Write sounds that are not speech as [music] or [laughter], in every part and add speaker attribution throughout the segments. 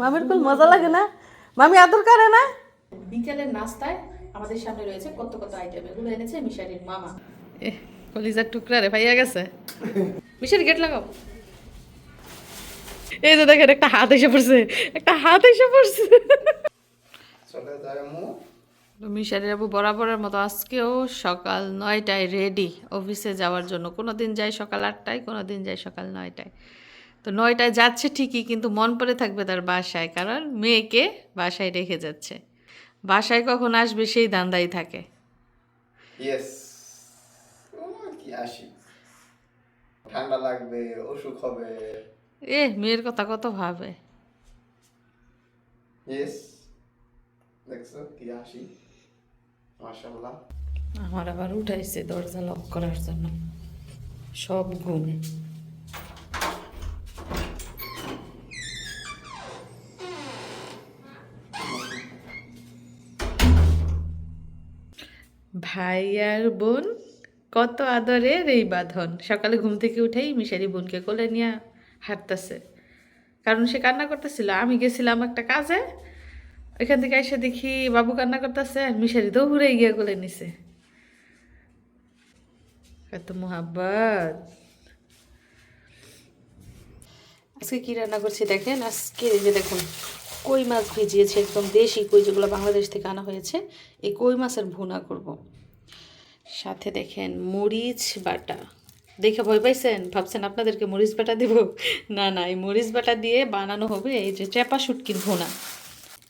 Speaker 1: মামির কুল মজা লাগে না? মামি আদর করে না?
Speaker 2: বিকেলের নাস্তায় আমাদের সামনে রয়েছে কত কত আইটেম এগুলো এনেছে মিশারির মামা।
Speaker 1: এ কলিজার টুকরা রে ভাইয়া গেছে। মিশারি গেট লাগাও। এই যে দেখেন একটা হাত এসে পড়ছে একটা হাত এসে পড়ছে।
Speaker 3: চলে যায় মু।
Speaker 1: মিশারি আবু বরাবরের মতো আজকেও সকাল নয়টায় রেডি অফিসে যাওয়ার জন্য। কোনো দিন যাই সকাল আটটায় কোনো দিন যাই সকাল নয়টায়। তো নয়টায় যাচ্ছে ঠিকই কিন্তু মন পড়ে থাকবে তার বাসায় কারণ মেয়েকে বাসায় রেখে যাচ্ছে। বাসায় কখন আসবে সেই দান্দাই থাকে।
Speaker 3: ইয়েস ঠান্ডা লাগবে অসুখ হবে।
Speaker 1: এ মেয়ের কথা কত ভাবে। আমার আবার উঠাইছে দরজা লক করার জন্য। সব ঘুমে। ভাই আর বোন, কত আদরের এই বাঁধন। সকালে ঘুম থেকে উঠেই মিশারি বোনকে কোলে নিয়ে হাঁটতেছে। কারণ সে কান্না করতেছিল। আমি গেছিলাম একটা কাজে, ওইখান থেকে এসে দেখি বাবু কান্না করতেছে, আর মিশারি দৌড়ে গিয়ে কোলে নিছে। এত মোহাব্বত। আজকে কি রান্না করছি দেখেন? আজকে যে দেখুন, কই মাছ ভিজিয়েছে, একদম দেশি কই যেগুলো বাংলাদেশ থেকে আনা হয়েছে, এই কই মাছের ভুনা করব। সাথে দেখেন মরিচ বাটা। দেখে ভয় পাইছেন? ভাবছেন আপনাদেরকে মরিচ বাটা দেব? না না, এই মরিচ বাটা দিয়ে বানানো হবে এই যে চেপা শুটকির ভুনা।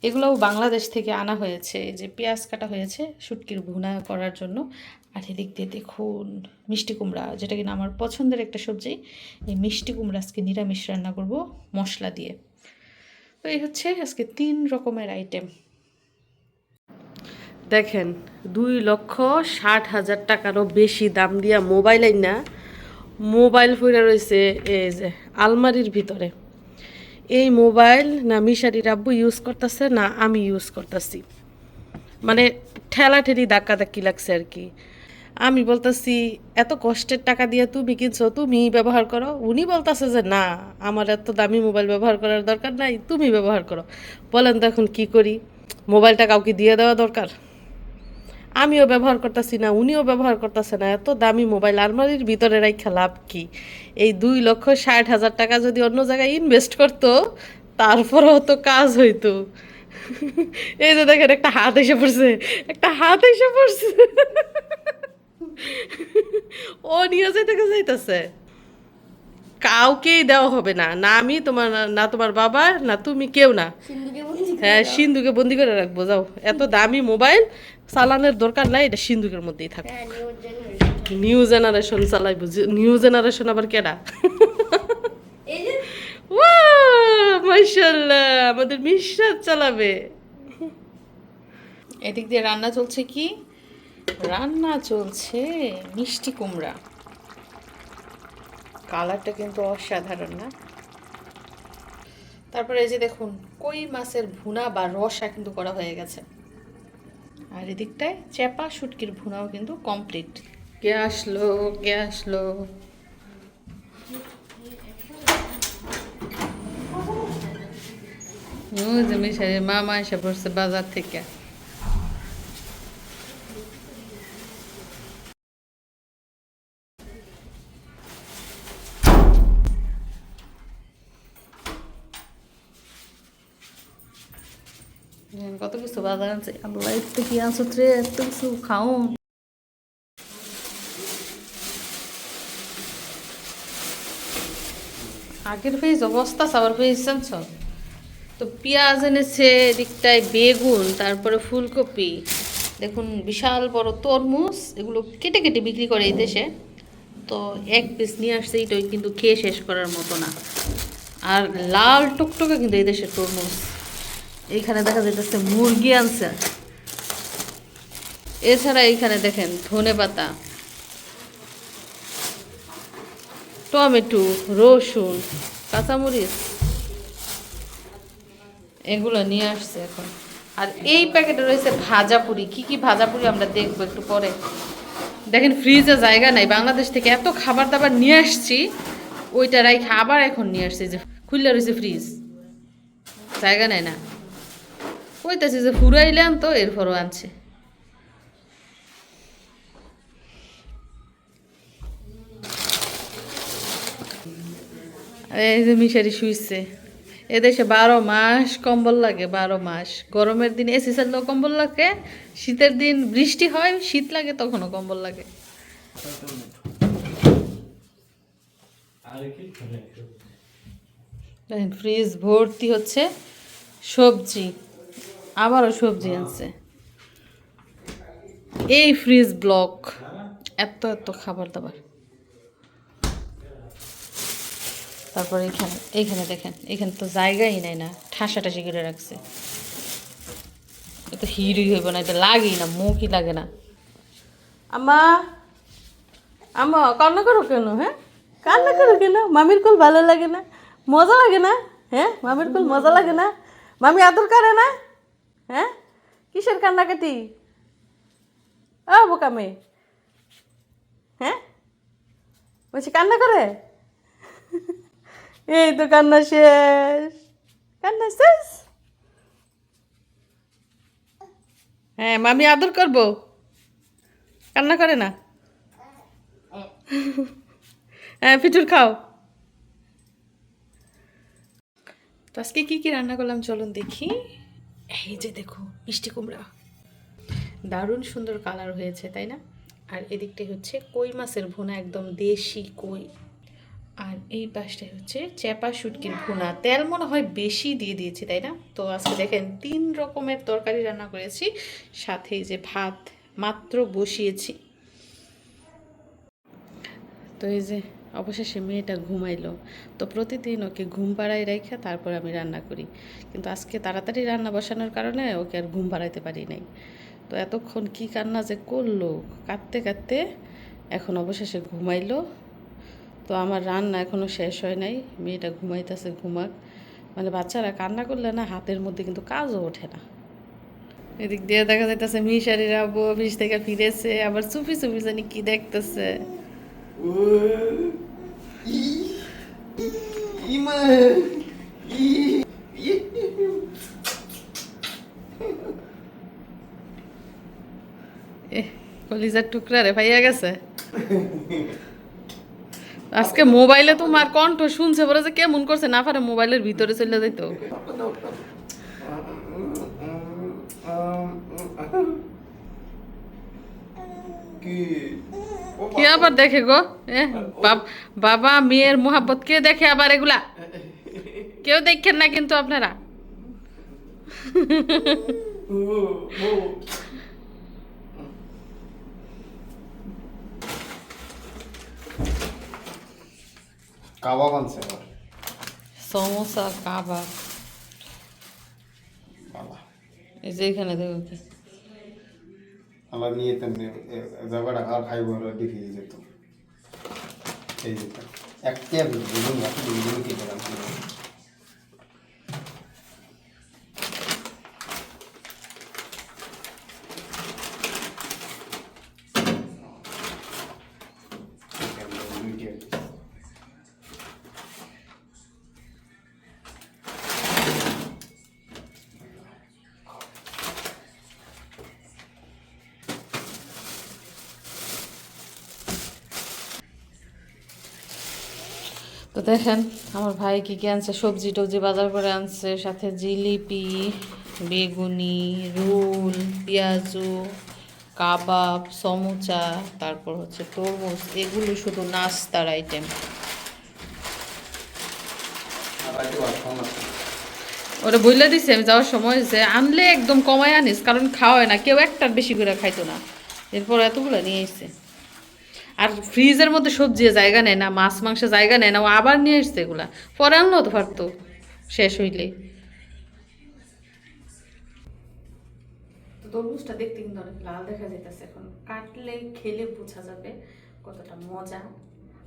Speaker 1: এগুলোও বাংলাদেশ থেকে আনা হয়েছে। এই যে পেঁয়াজ কাটা হয়েছে শুটকির ভুনা করার জন্য। আর এদিক দিয়ে দেখুন, মিষ্টি কুমড়া, যেটা কিনা আমার পছন্দের একটা সবজি, এই মিষ্টি কুমড়া আজকে নিরামিষ রান্না করব মশলা দিয়ে। তো এই হচ্ছে আজকে তিন রকমের আইটেম দেখেন, দুই লক্ষ ষাট হাজার টাকারও বেশি দাম দিয়া মোবাইল না মোবাইল ফুরে রয়েছে এই যে আলমারির ভিতরে। এই মোবাইল না মিশারির আব্বু ইউজ করতেছে, না আমি ইউজ করতেছি। মানে ঠেলা ঠেলি ধাক্কা ধাক্কি লাগছে আর কি। আমি বলতেছি, এত কষ্টের টাকা দিয়ে তুমি কিনছো, তুমি ব্যবহার করো। উনি বলতেছে যে, না, আমার এত দামি মোবাইল ব্যবহার করার দরকার নাই, তুমি ব্যবহার করো। বলেন তো এখন কি করি? মোবাইলটা কাউকে দিয়ে দেওয়া দরকার? আমিও ব্যবহার করতেছি না উনিও ব্যবহার করতেছে না এত দামি মোবাইল আলমারির ভিতরে রাখা লাভ কি? এই দুই লক্ষ ষাট হাজার টাকা যদি অন্য জায়গায় ইনভেস্ট করতো তারপরেও তো কাজ হইতো। এই যে দেখেন একটা হাত এসে পড়ছে একটা হাত এসে পড়ছে। ও নিয়ে যেতে যাইতেছে। কাউকেই দেওয়া হবে না না আমি তোমার না তোমার বাবা না তুমি কেউ না। হ্যাঁ সিন্ধুকে বন্দি করে রাখব যাও। এত দামি মোবাইল চালানোর দরকার নাই এটা সিন্ধুকের মধ্যেই থাকো। নিউ জেনারেশন চালাই বুঝি নিউ জেনারেশন আবার কেডা? মাশাল্লাহ আমাদের মিশ্রাত চালাবে। এদিক দিয়ে রান্না চলছে কি? রান্না চলছে মিষ্টি কুমড়া। কালারটা কিন্তু অসাধারণ না? তারপরে এই যে দেখুন কই মাছের ভুনা বা রসা কিন্তু করা হয়ে গেছে। আর এদিকটায় চেপা শুটকির ভুনাও কিন্তু কমপ্লিট কে আসলো? কে আসলো? মামা এসে পড়ছে বাজার থেকে। বাজার আনছে আল্লাহ এত কি এত কিছু আগের পেয়েছ অবস্থা, সাবার পেয়েছ জানছ? তো পেঁয়াজ এনেছে, এদিকটায় বেগুন, তারপরে ফুলকপি। দেখুন, বিশাল বড় তরমুজ, এগুলো কেটে কেটে বিক্রি করে এই দেশে। তো এক পিস নিয়ে আসছে এইটাই কিন্তু খেয়ে শেষ করার মতো না। আর লাল টুকটুকে কিন্তু এই দেশের তরমুজ। এইখানে দেখা যাইতেছে মুরগি আনছে। এছাড়া এইখানে দেখেন ধনে পাতা, টমেটো, রসুন, কাঁচামরিচ, এগুলো নিয়ে আসছে এখন। আর এই প্যাকেটে রয়েছে ভাজা পুরি। কি কি ভাজা পুরি আমরা দেখব একটু পরে। দেখেন ফ্রিজে জায়গা নাই। বাংলাদেশ থেকে এত খাবার দাবার নিয়ে আসছি, ওইটা রাই আবার এখন নিয়ে আসছে যে, খুললে রয়েছে ফ্রিজ। জায়গা নেয় না। কইতাছি যে ফুরাইলে আনতো, এরপরও আনছে। এই যে মিশারি শুইছে। এদেশে বারো মাস কম্বল লাগে, বারো মাস। গরমের দিন এসি চাললেও কম্বল লাগে, শীতের দিন বৃষ্টি হয়, শীত লাগে তখনও কম্বল লাগে। ফ্রিজ ভর্তি হচ্ছে সবজি। আবারও সবজি আনছে। এই ফ্রিজ ব্লক, এত এত খাবার দাবার। তারপর এখানে এইখানে দেখেন, এখানে তো জায়গাই নাই না ঠাসা ঠাসি করে রাখছে। এটা হিরই হইব না এটা লাগেই না, মুখই লাগে না। আমা আমা কান্না করো কেন হ্যাঁ? কান্না করো কেন? মামির কুল ভালো লাগে না? মজা লাগে না? হ্যাঁ? মামির কুল মজা লাগে না? মামি আদর করে না? হ্যাঁ? কিসের কান্নাকাটি? ও বোকামে হ্যাঁ? বলছি, কান্না করে? [laughs] এই তো কান্না শেষ। কান্না শেষ? হ্যাঁ মামি আদর করব। কান্না করে না? [laughs] হ্যাঁ ফিটুর খাও। তো আজকে কী কী রান্না করলাম চলুন দেখি। এই যে দেখো, মিষ্টি কুমড়া। দারুণ সুন্দর কালার হয়েছে, তাই না? আর এদিকটাই হচ্ছে কই মাছের ভুনা, একদম দেশি কই। আর এই পাশটায় হচ্ছে চেপা শুটকির ভুনা। তেল মনে হয় বেশি দিয়ে দিয়েছি, তাই না? তো আজকে দেখেন, তিন রকমের তরকারি রান্না করেছি, সাথে যে ভাত মাত্র বসিয়েছি। তো এই যে অবশেষে মেয়েটা ঘুমাইলো। তো প্রতিদিন ওকে ঘুম পাড়াই রেখে তারপর আমি রান্না করি। কিন্তু আজকে তাড়াতাড়ি রান্না বসানোর কারণে ওকে আর ঘুম পাড়াইতে পারি নাই। তো এতক্ষণ কি কান্না যে করল? কাঁদতে কাঁদতে এখন অবশেষে ঘুমাইলো। তো আমার রান্না এখনও শেষ হয় নাই। মেয়েটা ঘুমাইতেছে, ঘুমাক। মানে বাচ্চারা কান্না করলে না হাতের মধ্যে কিন্তু কাজও ওঠে না। এদিক দিয়ে দেখা যাইতেছে মিশারির আব্বু অফিস থেকে ফিরেছে, আবার চুপি চুপি জানি কি দেখতেছে।
Speaker 3: ইমা
Speaker 1: কলিজার টুকরা রে ভাইয়া গেছে। আজকে মোবাইলে তোমার কণ্ঠ শুনছে বলে যে কেমন করছে, না পারে মোবাইলের ভিতরে চলে যাইতো।
Speaker 3: কি?
Speaker 1: কি আবার দেখে গো? এ বাব- বাবা মেয়ের মোহাব্বত কে দেখে আবার এগুলা? কেউ দেখেন না কিন্তু আপনারা।
Speaker 3: কাবাব আনছে
Speaker 1: সমোসা কাবাব।
Speaker 3: বাবা।
Speaker 1: এই যে এখানে দেখো কি।
Speaker 3: আল্লাহ নিয়ে তেমনি জায়গাটা আর খাইব ডিফি যেত এই যেত একটা বুঝুন না বুঝুন কি করলাম
Speaker 1: তো দেখেন, আমার ভাই কি কি আনছে? সবজি টবজি বাজার করে আনছে, সাথে জিলিপি, বেগুনি, রুল, পেঁয়াজু, কাবাব, সমুচা, তারপর হচ্ছে তরমুজ, এগুলো শুধু নাস্তার আইটেম ওরা বইলে দিছে, আমি যাওয়ার সময় যে আনলে একদম কমায় আনিস, কারণ খাওয়ায় না, কেউ একটার বেশি করে খাইতো না। এরপর এতগুলো নিয়ে এসছে আর ফ্রিজের মধ্যে সবজি জায়গা নেয় না, মাছ, মাংস জায়গা নেয় না, ও আবার নিয়ে এসছে এগুলা। পরে আনলেও তো পারতো শেষ হইলে। তরমুজটা দেখতে কিন্তু অনেক লাল দেখা যাইতেছে এখন। কাটলে, খেলে বোঝা যাবে কতটা মজা।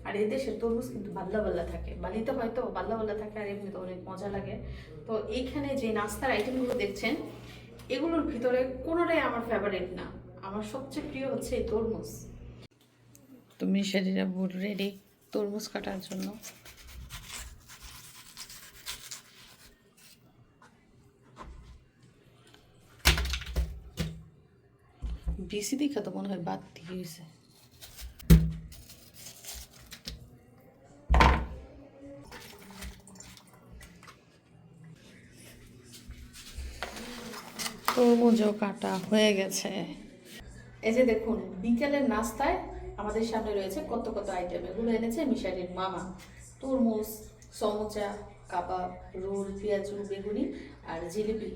Speaker 1: আর এদেশের তরমুজ কিন্তু বাল্লা বাল্লা থাকে। বালিতে হয়তো বাল্লা বাল্লা থাকে আর এমনিতে অনেক মজা লাগে। তো এইখানে যে নাস্তার আইটেমগুলো দেখছেন, এগুলোর ভিতরে কোনোটাই আমার ফেভারিট না। আমার সবচেয়ে প্রিয় হচ্ছে এই তরমুজ। তো মিশারিরা বুট রেডি তরমুজ কাটার জন্য। বেশি দেখা তো মনে হয় বাদ দিয়ে তরমুজও কাটা হয়ে গেছে।
Speaker 2: এই যে দেখুন, বিকেলের নাস্তায় আমাদের সামনে রয়েছে কত কত আইটেম এগুলো এনেছে মিশারির মামা। তরমুজ, সমোচা, কাবাব, রোল, পেঁয়াজু, বেগুনি আর জিলিপি।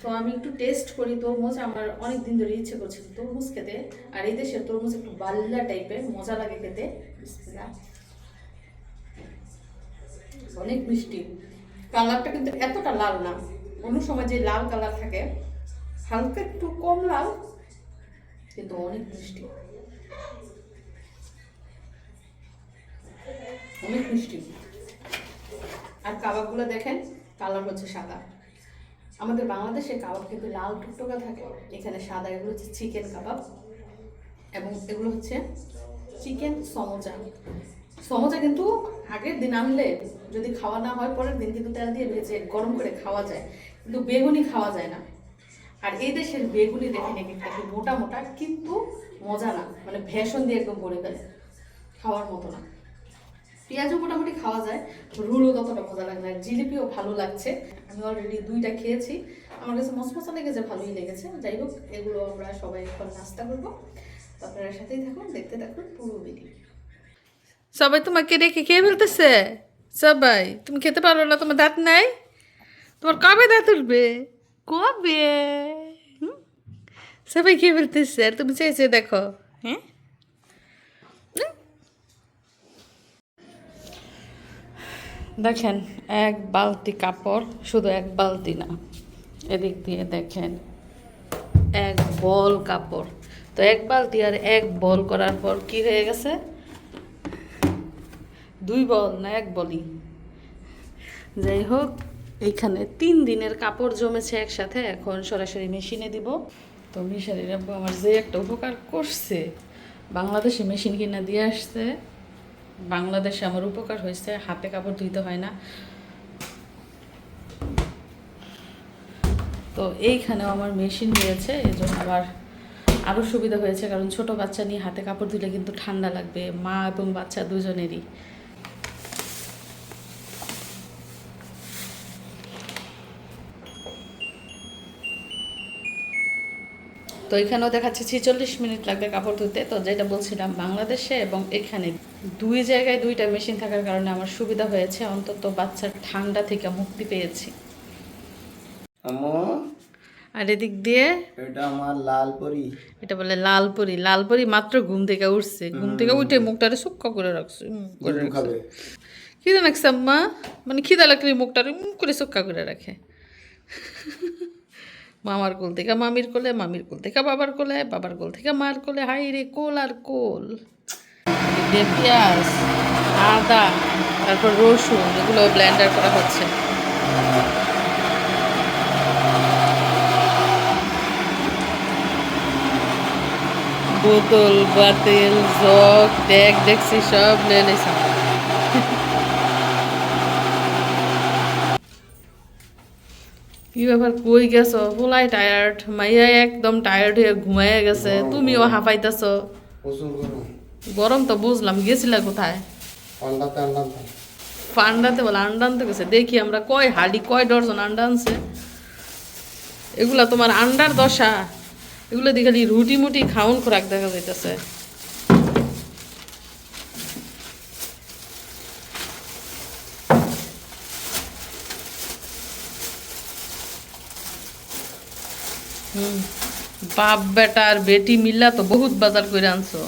Speaker 2: তো আমি একটু টেস্ট করি তরমুজ, আমার অনেক দিন ধরে ইচ্ছে করছিল তরমুজ খেতে। আর এই দেশের তরমুজ একটু বাল্লা টাইপের মজা লাগে খেতে। অনেক মিষ্টি। কালারটা কিন্তু এতটা লাল না। অন্য সময় যে লাল কালার থাকে, হালকা একটু কম লাল, কিন্তু অনেক মিষ্টি। অনেক মিষ্টি। আর কাবাবগুলো দেখেন, কালার হচ্ছে সাদা। আমাদের বাংলাদেশে কাবাব কিন্তু লাল টুকটোকা থাকে। এখানে সাদা, এগুলো হচ্ছে চিকেন কাবাব এবং এগুলো হচ্ছে চিকেন সমোচা। সমোচা কিন্তু আগের দিন আনলে যদি খাওয়া না হয়, পরের দিন কিন্তু তেল দিয়ে ভেজে গরম করে খাওয়া যায়। কিন্তু বেগুনি খাওয়া যায় না। আর এই দেশের বেগুনি দেখেন এক একটা মোটা মোটা, কিন্তু মজা না। মানে ভেষণ দিয়ে একদম ভরে ফেলে। খাওয়ার মতো না। পেঁয়াজও মোটামুটি খাওয়া যায় রুলও ততটা মজা লাগে না। জিলিপিও ভালো লাগছে। আমি অলরেডি দুইটা খেয়েছি। আমার কাছে মশমশা লেগেছে, ভালোই লেগেছে। যাই হোক, এগুলো আমরা সবাই এখন নাস্তা করব। আপনারা সাথেই থাকুন, দেখতে থাকুন পুরো ভিডিও
Speaker 1: সবাই তোমাকে রেখে খেয়ে ফেলতেছে? সবাই, তুমি খেতে পারো না, তোমার দাঁত নাই? তোমার কবে দাঁত উঠবে? কবে? সবাই খেয়ে ফেলতেছে, আর তুমি চেয়েছে, দেখো হ্যাঁ? দেখেন, এক বালতি কাপড়, শুধু এক বালতি না। এদিক দিয়ে দেখেন, এক বল কাপড়। তো এক বালতি আর এক বল করার পর কি হয়ে গেছে? দুই বল না এক বলি যাই হোক, এইখানে তিন দিনের কাপড় জমেছে একসাথে, এখন সরাসরি মেশিনে দিব। তো মিশারির আমার যে একটা উপকার করছে, বাংলাদেশে মেশিন কিনা দিয়ে আসছে। বাংলাদেশে আমার উপকার হয়েছে, হাতে কাপড় ধুইতে হয় না। তো এইখানেও আমার মেশিন রয়েছে এই জন্য আবার আরও সুবিধা হয়েছে, কারণ ছোট বাচ্চা নিয়ে হাতে কাপড় ধুলে কিন্তু ঠান্ডা লাগবে, মা এবং বাচ্চা দুজনেরই। তো এখানেও দেখাচ্ছে ছেচল্লিশ মিনিট লাগবে কাপড় ধুতে। তো যেটা বলছিলাম বাংলাদেশে এবং এখানে দুই জায়গায় দুইটা মেশিন থাকার কারণে আমার সুবিধা হয়েছে। অন্তত বাচ্চার ঠান্ডা থেকে মুক্তি পেয়েছি। আর এদিক দিয়ে?
Speaker 3: এটা আমার লাল পরি
Speaker 1: এটা বলে লালপুরি। লালপুরি মাত্র ঘুম থেকে উঠছে। ঘুম থেকে উঠে মুখটারে সুক্ষ করে রাখছে। করে রাখছে। লাগছে আম্মা? মানে খিদা লাগলে মুখটারে করে সুক্কা করে রাখে। মামার কোল থেকে মামির কোলে, মামির কোল থেকে বাবার কোলে, বাবার কোল থেকে মার কোলে। হাই রে, কোল আর কোল। পেঁয়াজ, আদা, তারপর রসুন, এগুলো ব্লেন্ডার করা হচ্ছে। বোতল, বাতিল, জগ ডেক ডেকসি সব নিয়ে নিয়েছে কি ব্যাপার কই গেছ ফুলাই টায়ার্ড মাইয়া একদম টায়ার্ড হয়ে ঘুমাইয়া গেছে তুমিও হাঁপাইতেছ।
Speaker 3: গরম
Speaker 1: তো বুঝলাম গেছিলা কোথায়?
Speaker 3: আন্ডাতে
Speaker 1: বলে আন্ডা আনতে গেছে। দেখি আমরা কয় হাডি কয় ডর্জন আন্ডা আনছে। এগুলা তোমার আন্ডার দশা। এগুলো দেখালি রুটি মুটি খাউন খোরাক দেখা যাইতেছে। বাপ বেটা আর বেটি মিল্লা তো বহুত বাজার করে আনছো।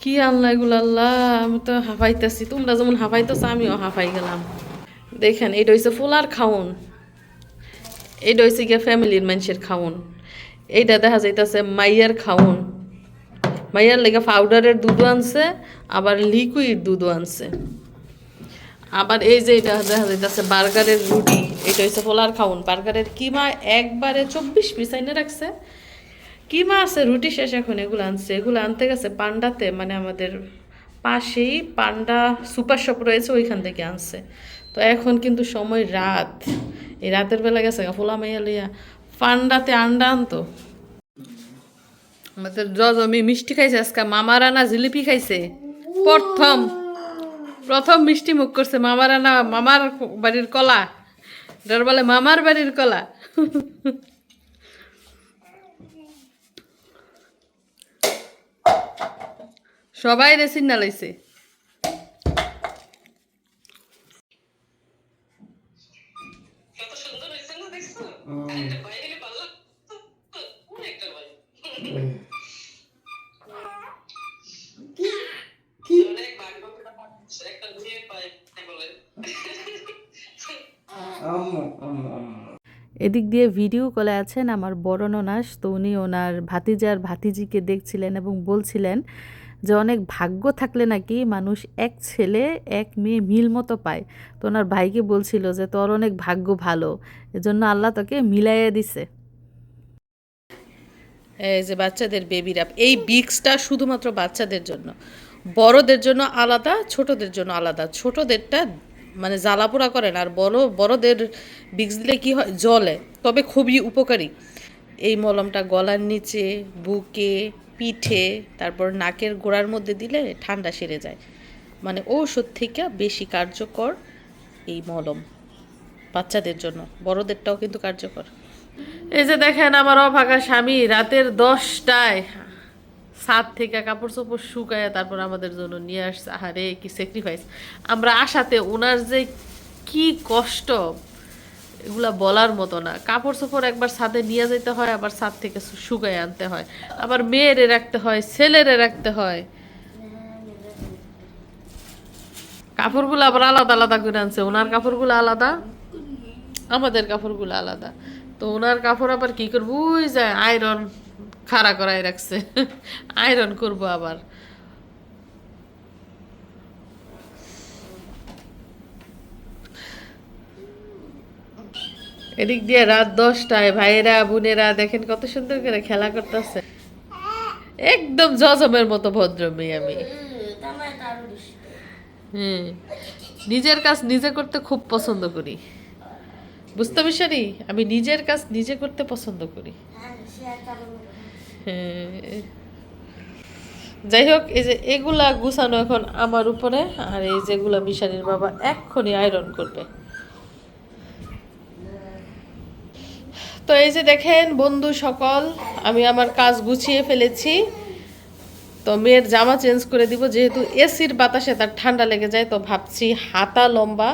Speaker 1: কি আল্লাহ এগুলো আল্লাহ, আমি তো হাঁপাইতেছি তোমরা যেমন হাঁপাইতেছো আমিও হাঁপাই গেলাম। দেখেন, এটা হচ্ছে ফুলার খাউন। এটা হচ্ছে গিয়ে ফ্যামিলির মানুষের খাউন। এইটা দেখা যাইতেছে মাইয়ার খাউন। মাইয়ার লেগে পাউডারের দুধও আনছে, আবার লিকুইড দুধও আনছে। আবার এই যে এটা দেখা যাইতেছে, বার্গারের রুটি, এটা হচ্ছে ফোলার খাউন বার্গারের কিমা একবারে চব্বিশ পিস আইনে রাখছে। কিমা আছে, রুটি শেষ এখন, এগুলো আনছে। এগুলো আনতে গেছে পান্ডাতে মানে আমাদের পাশেই পান্ডা সুপার শপ রয়েছে, ওইখান থেকে আনছে। তো এখন কিন্তু সময় রাত। এই রাতের বেলা গেছে ফোলা মাইয়া লইয়া পান্ডাতে আন্ডা আনতো। আমাদের জজমি মিষ্টি খাইছে, আজকে মামা রানা জিলিপি খাইছে। প্রথম। প্রথম মিষ্টি মুখ করছে মামা রানা মামার বাড়ির কলা। এটার বলে মামার বাড়ির কলা। সবাই রেসিন না লাইছে
Speaker 4: এদিক দিয়ে ভিডিও কলে আছেন আমার বড় ননাস তো উনি ওনার ভাতিজার ভাতিজিকে দেখছিলেন এবং বলছিলেন যে অনেক ভাগ্য থাকলে নাকি মানুষ এক ছেলে, এক মেয়ে মিল মতো পায়। তো ওনার ভাইকে বলছিল যে, তোর অনেক ভাগ্য ভালো, এজন্য আল্লাহ তোকে মিলাইয়া দিছে।
Speaker 1: এই যে বাচ্চাদের বেবি র্যাপ এই বিক্সটা শুধুমাত্র বাচ্চাদের জন্য। বড়দের জন্য আলাদা, ছোটদের জন্য আলাদা। ছোটদেরটা মানে জ্বালাপোড়া করে না আর বড়, বড়দের বিক্স দিলে কি হয়? জলে তবে খুবই উপকারী। এই মলমটা গলার নিচে, বুকে, পিঠে, তারপর নাকের গোড়ার মধ্যে দিলে ঠান্ডা সেরে যায়। মানে ঔষধ থেকে বেশি কার্যকর এই মলম বাচ্চাদের জন্য। বড়দেরটাও কিন্তু কার্যকর। এই যে দেখেন আমার অভাগা স্বামী, রাতের দশটায় সাত থেকে কাপড় চোপড় শুকায় তারপর আমাদের জন্য নিয়ে আসছে। আহারে, কি স্যাক্রিফাইস আমরা আসাতে ওনার যে কি কষ্ট, এগুলা বলার মতো না। কাপড় চোপড় একবার ছাদে নিয়ে যেতে হয়, আবার ছাদ থেকে শুকায় আনতে হয়। আবার মেয়েরে রাখতে হয়, ছেলেরে রাখতে হয়। কাপড়গুলো আবার আলাদা আলাদা করে আনছে। ওনার কাপড়গুলো আলাদা, আমাদের কাপড়গুলো আলাদা। তো ওনার কাপড় আবার কি করব? যায় আয়রন খাড়া করাই রাখছে। আয়রন করব আবার। এদিক দিয়ে রাত দশটায় ভাইয়েরা বোনেরা দেখেন কত সুন্দর করে খেলা করতেছে। একদম জজমের মতো ভদ্র মেয়ে আমি। হুম নিজের কাজ নিজে করতে খুব পছন্দ করি। বুঝতে পারছি আমি নিজের কাজ নিজে করতে পছন্দ করি। হ্যাঁ। [laughs] যাই হোক এই যে এগুলা গুছানো এখন আমার উপরে, আর এই যেগুলা মিশানির বাবা এক্ষুনি আয়রন করবে। তো এই যে দেখেন বন্ধু সকল, আমি আমার কাজ গুছিয়ে ফেলেছি। তো মেয়ের জামা চেঞ্জ করে দিব, যেহেতু এসির বাতাসে তার ঠান্ডা লেগে যায়, তো ভাবছি হাতা লম্বা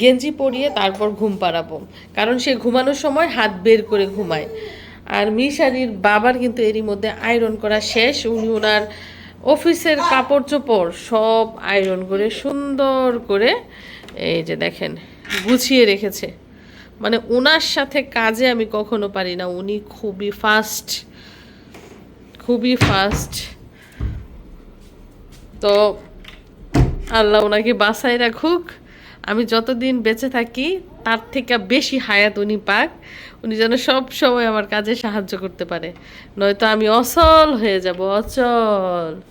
Speaker 1: গেঞ্জি পরিয়ে তারপর ঘুম পাড়াবো। কারণ সে ঘুমানোর সময় হাত বের করে ঘুমায়। আর মিশারির বাবার কিন্তু এরই মধ্যে আয়রন করা শেষ। উনি ওনার অফিসের কাপড় চোপড় সব আয়রন করে সুন্দর করে এই যে দেখেন, গুছিয়ে রেখেছে। মানে ওনার সাথে কাজে আমি কখনো পারি না। উনি খুবই ফাস্ট খুবই ফাস্ট তো আল্লাহ ওনাকে বাসায় রাখুক। আমি যতদিন বেঁচে থাকি তার থেকে বেশি হায়াত উনি পাক। উনি যেন সব সময় আমার কাজে সাহায্য করতে পারে। নয়তো আমি অচল হয়ে যাব, অচল।